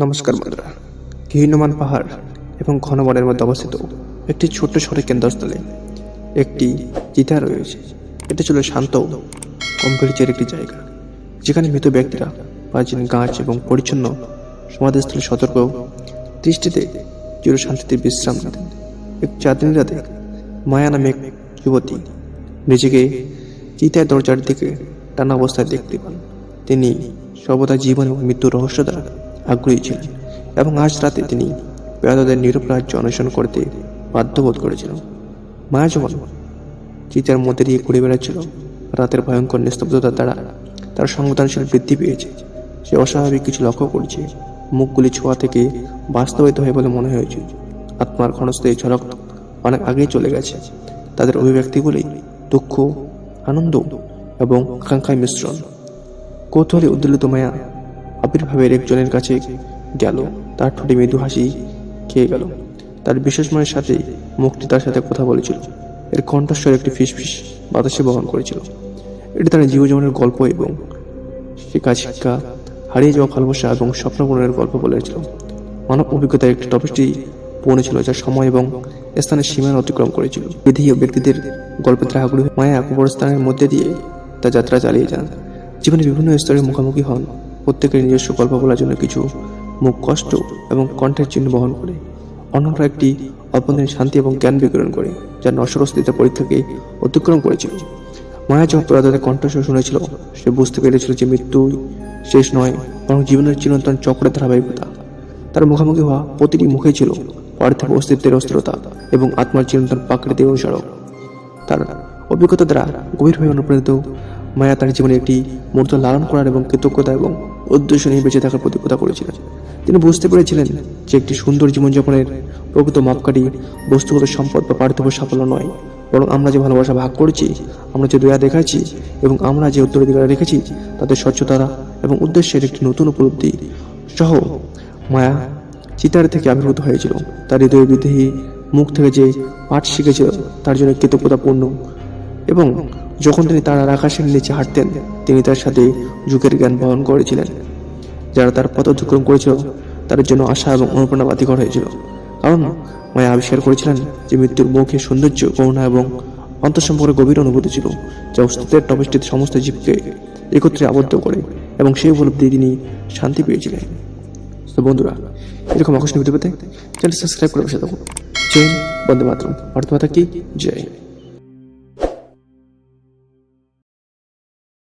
নমস্কার বন্ধুরা। ঘৃণ্যমান পাহাড় এবং ঘন বনের মধ্যে অবস্থিত একটি ছোট্ট শহরের কেন্দ্রস্থলে একটি চিতা রয়েছে। এটা ছিল শান্ত গম্ভীর্যের একটি জায়গা, যেখানে মৃত ব্যক্তিরা প্রাচীন গাছ এবং পরিচ্ছন্ন সমাধিস্থলে সতর্ক দৃষ্টিতে চির শান্তিতে বিশ্রাম নিতেন। এক চাঁদনি রাতে মায়া নামে এক যুবতী নিজেকে চিতায় দরজার দিকে টানা অবস্থায় দেখতে পান। তিনি সর্বদা জীবন এবং মৃত্যুর রহস্য দ্বারা আগ্রহী ছিলেন এবং আজ রাতে তিনি পেয়াদাদের রাজ্য অন্বেষণ করতে বাধ্য বোধ করেছিলেন। মায়া যখন চিতার মধ্যে দিয়ে ঘুরে বেড়াচ্ছিল, রাতের ভয়ঙ্কর নিস্তব্ধতার দ্বারা তার সংবেদনশীল বৃদ্ধি পেয়েছে। সে অস্বাভাবিক কিছু লক্ষ্য করছে, মুখগুলি ছোঁয়া থেকে বাস্তবায়িত হয় বলে মনে হয়েছে। আত্মার ক্ষণস্থায়ী ঝলক অনেক আগেই চলে গেছে। তাদের অভিব্যক্তিগুলি দুঃখ, আনন্দ এবং আকাঙ্ক্ষায় মিশ্রণ। কৌতূহলী উদ্দোলিত মায়া আবির্ভাবের একজনের কাছে গেল। তার ঠোঁটে মৃদু হাসি খেয়ে গেল। তার বিশেষ বিশেষময়ের সাথে মুক্তি তার সাথে কথা বলেছিল। এর কণ্ঠস্বর একটি ফিসফিস বাতাসে বহন করেছিল। এটি তার জীবজীবনের গল্প এবং শেখা শিক্ষা, হারিয়ে যাওয়া ভালোবাসা এবং স্বপ্নপূরণের গল্প বলেছিল মানব অভিজ্ঞতার একটি টপিকটি পৌঁছেছিল যা সময় এবং স্থানের সীমানা অতিক্রম করেছিল। বিধি ও ব্যক্তিদের গল্পের ধারাগুলি মায়া কবরস্থানের মধ্যে দিয়ে তা যাত্রা চালিয়ে যান। জীবনে বিভিন্ন স্তরের মুখোমুখি হন। প্রত্যেকের নিজস্ব গল্প বলার জন্য কিছু মুখ, কষ্ট এবং কণ্ঠের চিহ্ন বহন করে। অন্যরা একটি অভ্যন্তরীণ শান্তি এবং জ্ঞান বিকিরণ করে, যা নশ্বরস্থিত পরীক্ষাকে অতিক্রম করেছিল। মায়া যখন প্রয়াদের কণ্ঠস্বর শুনেছিল, সে বুঝতে পেরেছিল যে মৃত্যু শেষ নয়, বরং জীবনের চিরন্তন চক্রের ধারাবাহিকতা। তার মুখোমুখি হওয়া প্রতিটি মুখে ছিল পার্থিব অস্তিত্বের অস্থিরতা এবং আত্মার চিরন্তন প্রাকৃতিক অনুসরণ। তার অভিজ্ঞতা দ্বারা গভীরভাবে অনুপ্রাণিত মায়া তার জীবনে একটি মূর্ত লালন করার এবং কৃতজ্ঞতা এবং উদ্দেশ্য নিয়ে বেঁচে থাকার প্রতিজ্ঞতা করেছিলেন। তিনি বুঝতে পেরেছিলেন যে একটি সুন্দর জীবনযাপনের প্রকৃত মাপকাঠি বস্তুগত সম্পদ বা পার্থিব সাফল্য নয়। বরং আমরা যে ভালোবাসা ভাগ করেছি, আমরা যে দয়া দেখাচ্ছি এবং আমরা যে উত্তরাধিকার রেখেছি তাদের স্বচ্ছতা এবং উদ্দেশ্যের একটি নতুন উপলব্ধি সহ মায়া চিতার থেকে আবির্ভূত হয়েছিল। তার হৃদয় বিদেহী মুখ থেকে যে পাঠ শিখেছিল, তার জন্য কৃতজ্ঞতাপূর্ণ এবং যখন তিনি তার আকাশের নিচে হাঁটতেন, তিনি তার সাথে যুগের জ্ঞান বহন করেছিলেন। যারা তার পথ অতিক্রম করেছিল, তাদের জন্য আশা এবং অনুপ্রেরণা বাতিঘর হয়েছিল। কারণ মায়া আবিষ্কার করেছিলেন যে মৃত্যুর মুখে সৌন্দর্য, করুণা এবং অন্তঃসম্পর্কে গভীর অনুভূতি ছিল, যা অস্তিত্বের টপিষ্টিতে সমস্ত জীবকে একত্রে আবদ্ধ করে এবং সেই উপলব্ধি তিনি শান্তি পেয়েছিলেন। তো বন্ধুরা, এরকম আকর্ষণীয় ভিডিও পেতে চ্যানেল সাবস্ক্রাইব করে বসে থাকুন। জয় বন্দে মাতরম। ভারত মাতা কি? জয়।